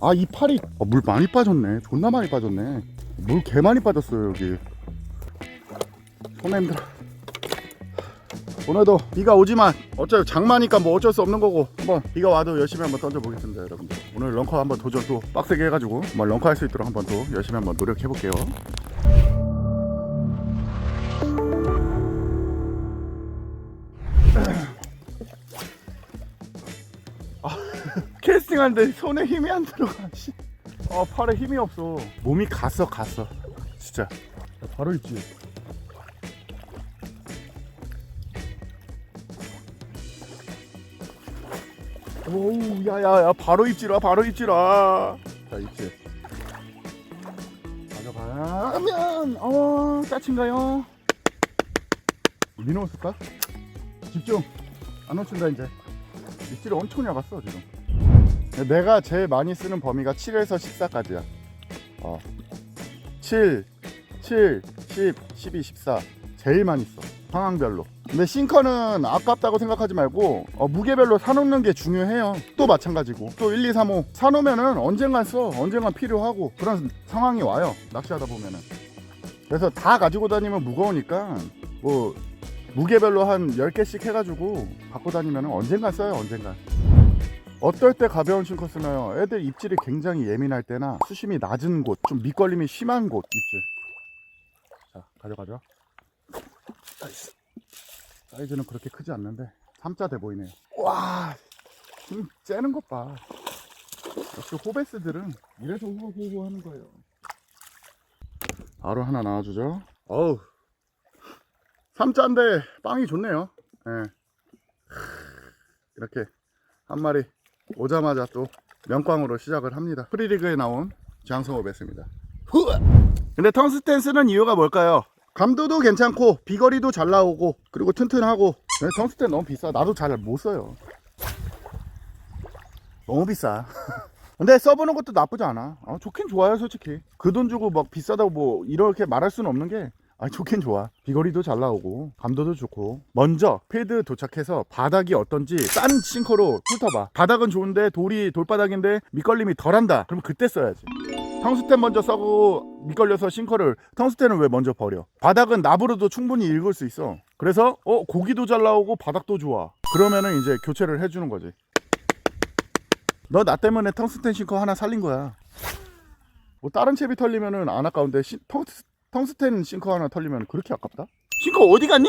아 이 팔이. 아, 물 많이 빠졌네. 존나 많이 빠졌네. 물 개 많이 빠졌어요 여기. 손에 힘들어 오늘도 비가 오지만 어차피 장마니까 뭐 어쩔 수 없는 거고. 한번 비가 와도 열심히 한번 던져보겠습니다 여러분들. 오늘 런커 한번 도전 또 빡세게 해가지고 한번 런커 할 수 있도록 한번 또 열심히 한번 노력해볼게요 캐스팅하는데 손에 힘이 안 들어가. 씨. 어 팔에 힘이 없어. 몸이 갔어 갔어. 진짜. 야, 바로 있지. 오우 야야야 바로 입지라 바로 입지라. 자 입지. 가져가면 어 까친가요? 민호 쓸까? 집중. 안 놓친다 이제. 입질이 엄청 나갔어 지금. 내가 제일 많이 쓰는 범위가 7에서 14까지야. 어. 7, 7, 10, 12, 14. 제일 많이 써. 상황별로. 근데 싱커는 아깝다고 생각하지 말고 어, 무게별로 사놓는 게 중요해요. 또 마찬가지고. 또 1, 2, 3, 5 사놓으면은 언젠간 써. 언젠간 필요하고 그런 상황이 와요. 낚시하다 보면은. 그래서 다 가지고 다니면 무거우니까 뭐 무게별로 한 10개씩 해가지고 갖고 다니면 언젠간 써요. 언젠간. 어떨 때 가벼운 싱커 쓰나요? 애들 입질이 굉장히 예민할 때나 수심이 낮은 곳, 좀 밑걸림이 심한 곳 입질. 자, 가져가죠. 사이즈는 그렇게 크지 않는데 3자 돼 보이네요. 와, 힘 째는 것 봐. 역시 호베스들은 이래서 호호호 하는 거예요. 바로 하나 나와주죠. 어우, 3자인데 빵이 좋네요. 예. 이렇게 한 마리 오자마자 또 명꽝으로 시작을 합니다. 프리리그에 나온 장성호 배스입니다. 근데 텅스텐 쓰는 이유가 뭘까요? 감도도 괜찮고 비거리도 잘 나오고 그리고 튼튼하고 근데 텅스텐 너무 비싸. 나도 잘 못 써요. 너무 비싸. 근데 써보는 것도 나쁘지 않아. 아, 좋긴 좋아요, 솔직히. 그 돈 주고 막 비싸다고 뭐 이렇게 말할 수는 없는 게 아, 좋긴 좋아. 비거리도 잘 나오고, 감도도 좋고. 먼저, 필드 도착해서 바닥이 어떤지 싼 싱커로 훑어봐. 바닥은 좋은데, 돌이 돌바닥인데, 밑걸림이 덜 한다. 그럼 그때 써야지. 텅스텐 먼저 써고, 밑걸려서 싱커를, 텅스텐은 왜 먼저 버려? 바닥은 납으로도 충분히 읽을 수 있어. 그래서, 어, 고기도 잘 나오고, 바닥도 좋아. 그러면은 이제 교체를 해주는 거지. 너 나 때문에 텅스텐 싱커 하나 살린 거야. 뭐 다른 채비 털리면은 안 아까운데 시, 텅스, 텅스텐 싱커 하나 털리면 그렇게 아깝다? 싱커 어디 갔니?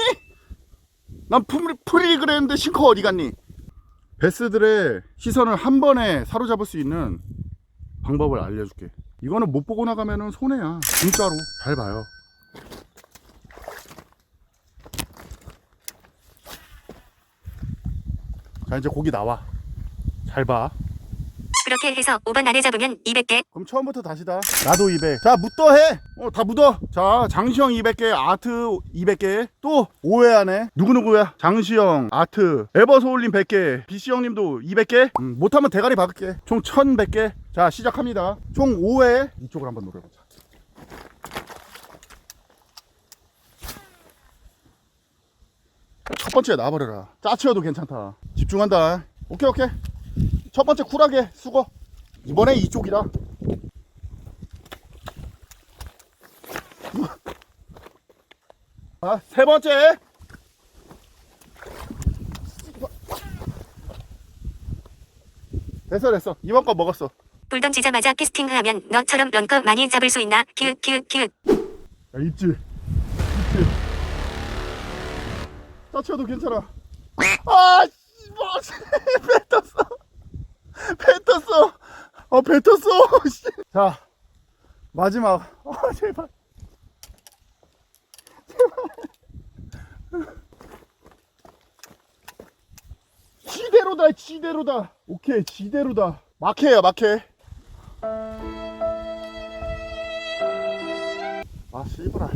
난 프리, 프리 그랬는데 싱커 어디 갔니? 베스들의 시선을 한 번에 사로잡을 수 있는 방법을 알려줄게. 이거는 못 보고 나가면은 손해야. 진짜로. 잘 봐요. 자 이제 고기 나와. 잘 봐. 그렇게 해서 5번 안에 잡으면 200개, 그럼 처음부터 다시다. 나도 200. 자, 묻더 해. 어, 다 묻어. 자, 장시영 200개, 아트 200개. 또 5회 안에 누구누구야? 장시영, 아트, 에버소울님 100개, 비시영님도 200개. 음, 못하면 대가리 박을게. 총 1100개. 자, 시작합니다. 총 5회. 이쪽을 한번 노려보자. 첫 번째 나와버려라. 짜치어도 괜찮다. 집중한다. 오케이, 오케이. 첫 번째 쿨하게 수고. 이번에 이쪽이다. 아, 세 번째. 됐어, 됐어. 이번 거 먹었어. 불 던지자마자 캐스팅을 하면 너처럼 런커 많이 잡을 수 있나? 키읔 키읔 키읔. 야, 입질. 입질. 짜치어도 괜찮아. 아, 씨, 뭐, 뱉었어. 뱉었어. 어, 뱉었어. 씨. 자, 마지막. 아, 제발. 제발. 지대로다, 지대로다. 오케이, 지대로다. 막해야, 막해. 아, 씨부라.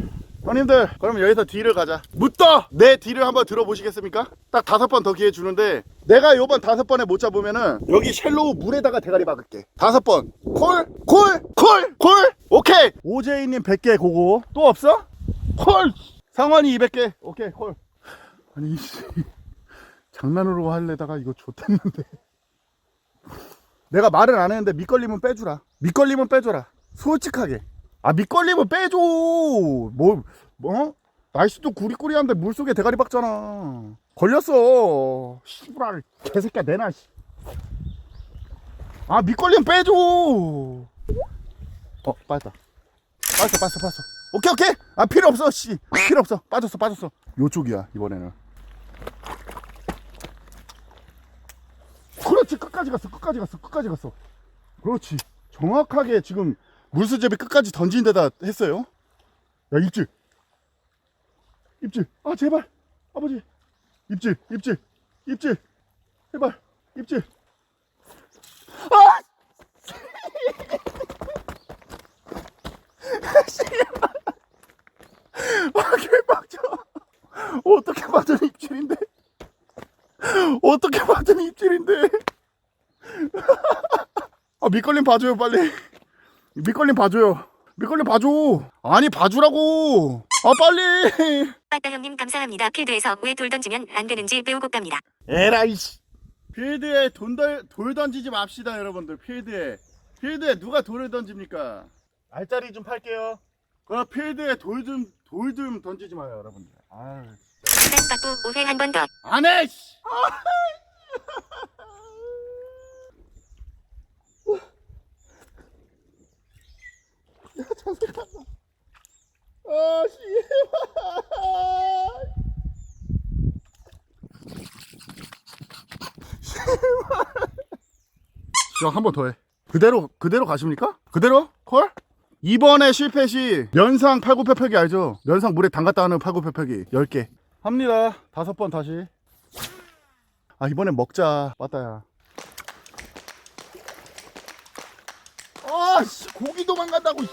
형님들, 그럼 여기서 뒤를 가자. 묻더! 내 뒤를 한번 들어보시겠습니까? 딱 다섯 번 더 기회 주는데, 내가 요번 다섯 번에 못 잡으면은, 여기 쉘로우 물에다가 대가리 박을게. 다섯 번. 콜, 콜, 콜, 콜! 오케이! 오제이님 100개 고고. 또 없어? 콜! 상환이 200개. 오케이, 콜. 아니, 씨. 장난으로 할래다가 이거 좋댔는데. 내가 말을 안 했는데 밑걸림은 빼주라. 밑걸림은 빼줘라. 솔직하게. 아 밑걸림은 빼줘. 뭐 뭐? 날씨도 구리구리한데 물속에 대가리 박잖아. 걸렸어. 씨발 개새끼야 내놔. 씨. 아 밑걸림 빼줘. 어 빠졌다. 빠졌어 빠졌어 빠졌어. 오케이 오케이. 아 필요 없어 씨. 필요 없어. 빠졌어 빠졌어. 요쪽이야 이번에는. 그렇지 끝까지 갔어 끝까지 갔어 끝까지 갔어. 그렇지. 정확하게 지금 물수제비 끝까지 던진 데다 했어요. 야 입질. 입질. 아 제발. 아버지. 입질. 입질. 입질. 제발. 입질. 아! 아 개빡쳐. 어떻게 받은 입질인데? 어떻게 받은 입질인데? 아 밑걸림 봐줘요 빨리. 밑걸림 봐줘요. 밑걸림 봐줘. 아니 봐주라고. 아 빨리. 빠따 형님 감사합니다. 필드에서 왜 돌 던지면 안 되는지 배우고 갑니다. 에라이씨. 필드에 돈 덜, 돌 던지지 맙시다 여러분들. 필드에. 필드에 누가 돌을 던집니까? 알짜리 좀 팔게요. 그 필드에 돌 좀 돌 좀 던지지 마요 여러분들. 아유. 시간 받고 5회 한 번 더. 안 해. 씨. 야, 간다. 아, 씨발. 씨발. 한번 더 해. 그대로 그대로 가십니까? 그대로? 콜? 이번에 실패 시 면상 팔굽혀펴기 알죠? 면상 물에 담갔다 하는 팔굽혀펴기 10개 합니다 다섯 번 다시 아 이번엔 먹자 빠따야 아씨 고기 도망간다고 씨.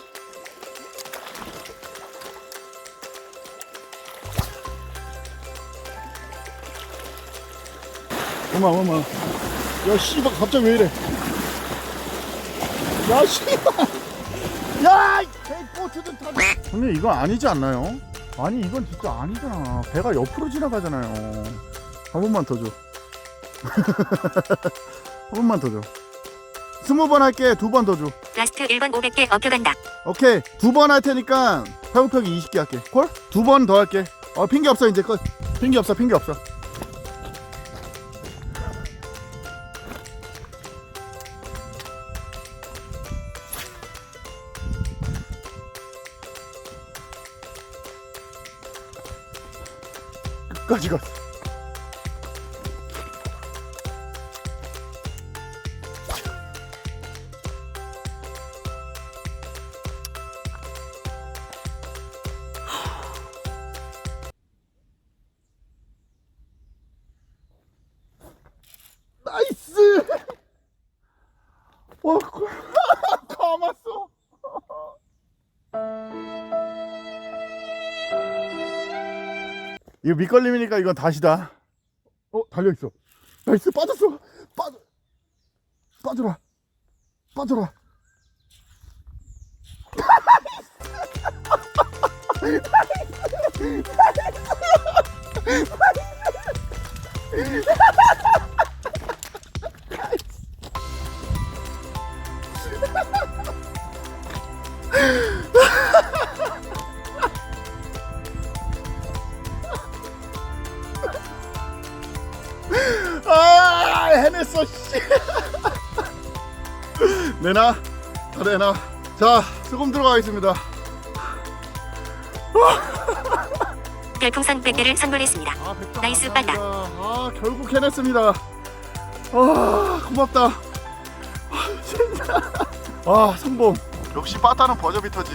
어마 어마 야 씨발 갑자기 왜 이래 야 씨발. 야! 이 개꼬투든 타 형님 이건 아니지 않나요? 아니 이건 진짜 아니잖아. 배가 옆으로 지나가잖아요. 한 번만 더 줘. 한 번만 더 줘. 스무 번 할게. 두 번 더 줘. 라스트 1번 500개 업혀간다. 오케이. 두 번 할 테니까 팔굽혀기 20개 할게. 콜? 두 번 더 할게. 어 핑계 없어 이제 끝. 핑계 없어 핑계 없어 끝까지 갔어 이거 밑걸림이니까 이건 다시다. 어 달려있어. 나이스 빠졌어. 빠져 빠져라. 빠져라 다 내놔 자 수금 들어가겠습니다. 별풍선 100개를 선물했습니다. 아, 나이스 감사합니다. 빠따. 아 결국 해냈습니다. 아 고맙다. 아, 진짜. 아 성공. 역시 빠따는 버저비터지.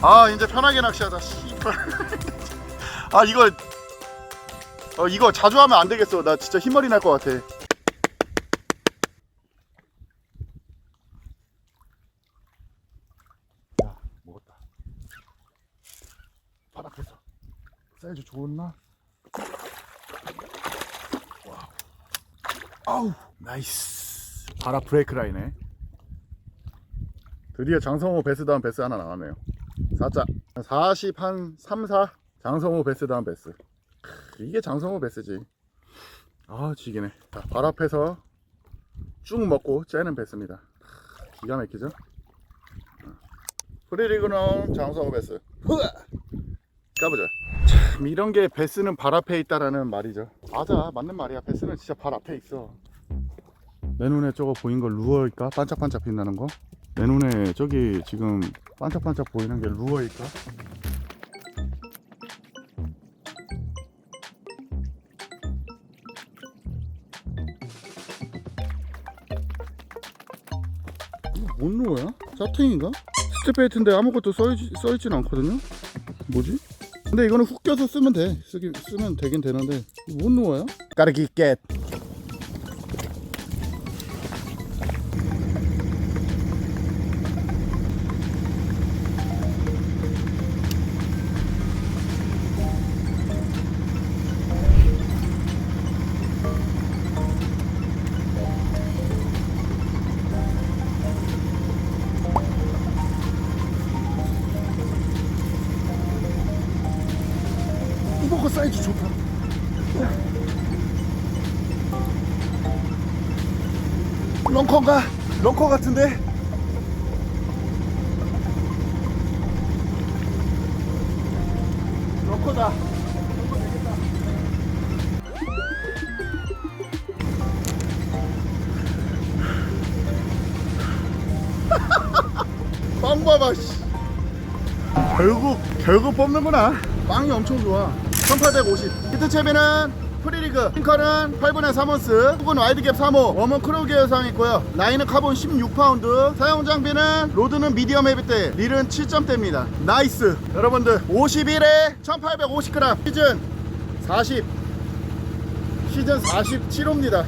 아 이제 편하게 낚시하자. 씨발. 아 이거 어 이거 자주 하면 안 되겠어. 나 진짜 흰머리 날 것 같아 야 먹었다 바닥에서 사이즈 좋나? 와우. 아우 나이스 바라 브레이크 라인에 드디어 장성호 베스 다운 베스 하나 나왔네요 4자 40 한 3, 4 장성호 베스 다운 베스 크, 이게 장성호 베스지 아 지기네 자, 발 앞에서 쭉 먹고 째는 배스입니다. 기가 막히죠? 프리리그는 장성호 배스. 흐아! 까보자. 참 이런 게 배스는 발 앞에 있다라는 말이죠. 맞아, 맞는 말이야. 배스는 진짜 발 앞에 있어. 내 눈에 저거 보인 거 루어일까? 반짝반짝 빛나는 거? 내 눈에 저기 지금 반짝반짝 보이는 게 루어일까? 뭔 루어야? 짜탱인가? 스텝베이트인데 아무것도 써있, 써있진 않거든요? 뭐지? 근데 이거는 훅 껴서 쓰면 돼. 쓰기, 쓰면 되긴 되는데. 이거 뭔 루어야? 까 런커인가? 런커 같은데? 런커다. 빵 봐봐, 씨. 결국 결국 뽑는구나 빵이 엄청 좋아 1850 히트 채비는 프리리그 핑커는 8분의 3온스 훅은 와이드갭 3호 웜은 크로우 계열상 있고요. 라인은 카본 16파운드. 사용 장비는 로드는 미디엄 헤비대 릴은 7점대입니다. 나이스. 여러분들 51에 1850g 시즌 40 시즌 47호입니다.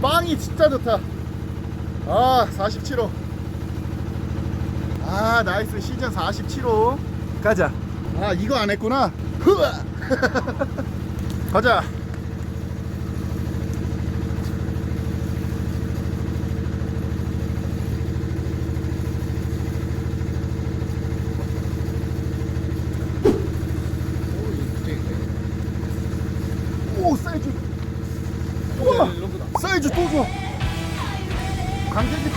빵이 진짜 좋다. 아 47호. 아 나이스. 시즌 47호. 가자 아 이거 안 했구나. 흐아. 가자. 오 사이즈. 우와. 사이즈 또 좋아. 강제지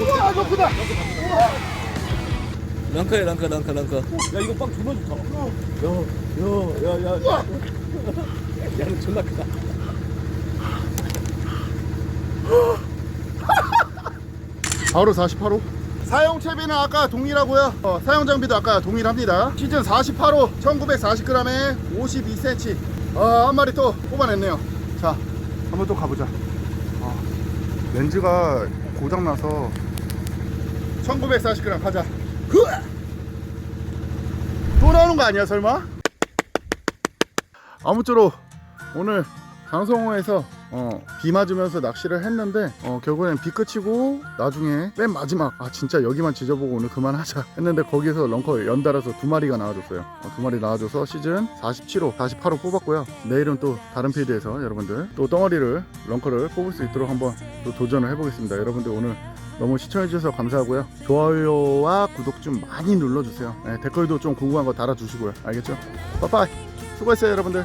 우와 크다 랑커야 랑커 랑커 랑커. 야 이거 빵 존나 좋다. 야야야야 우와! 야는 존나 크다. 바로 48호. 사용 채비는 아까 동일하고요. 어, 사용 장비도 아까 동일합니다. 시즌 48호 1940g에 52cm 어, 한 마리 또 뽑아냈네요. 자 한번 또 가보자. 어, 렌즈가 고장나서 1940g 가자! 또 나오는 거 아니야 설마? 아무쪼록 오늘 장성호에서 어, 비 맞으면서 낚시를 했는데 어, 결국엔 비 끝이고 나중에 맨 마지막 아 진짜 여기만 지져보고 오늘 그만하자 했는데 거기서 런커 연달아서 두 마리가 나와줬어요. 어, 두 마리 나와줘서 시즌 47호 48호 뽑았고요. 내일은 또 다른 필드에서 여러분들 또 덩어리를 런커를 뽑을 수 있도록 한번 또 도전을 해보겠습니다. 여러분들 오늘 너무 시청해주셔서 감사하고요. 좋아요와 구독 좀 많이 눌러주세요. 네, 댓글도 좀 궁금한 거 달아주시고요. 알겠죠? 빠빠이. 수고했어요 여러분들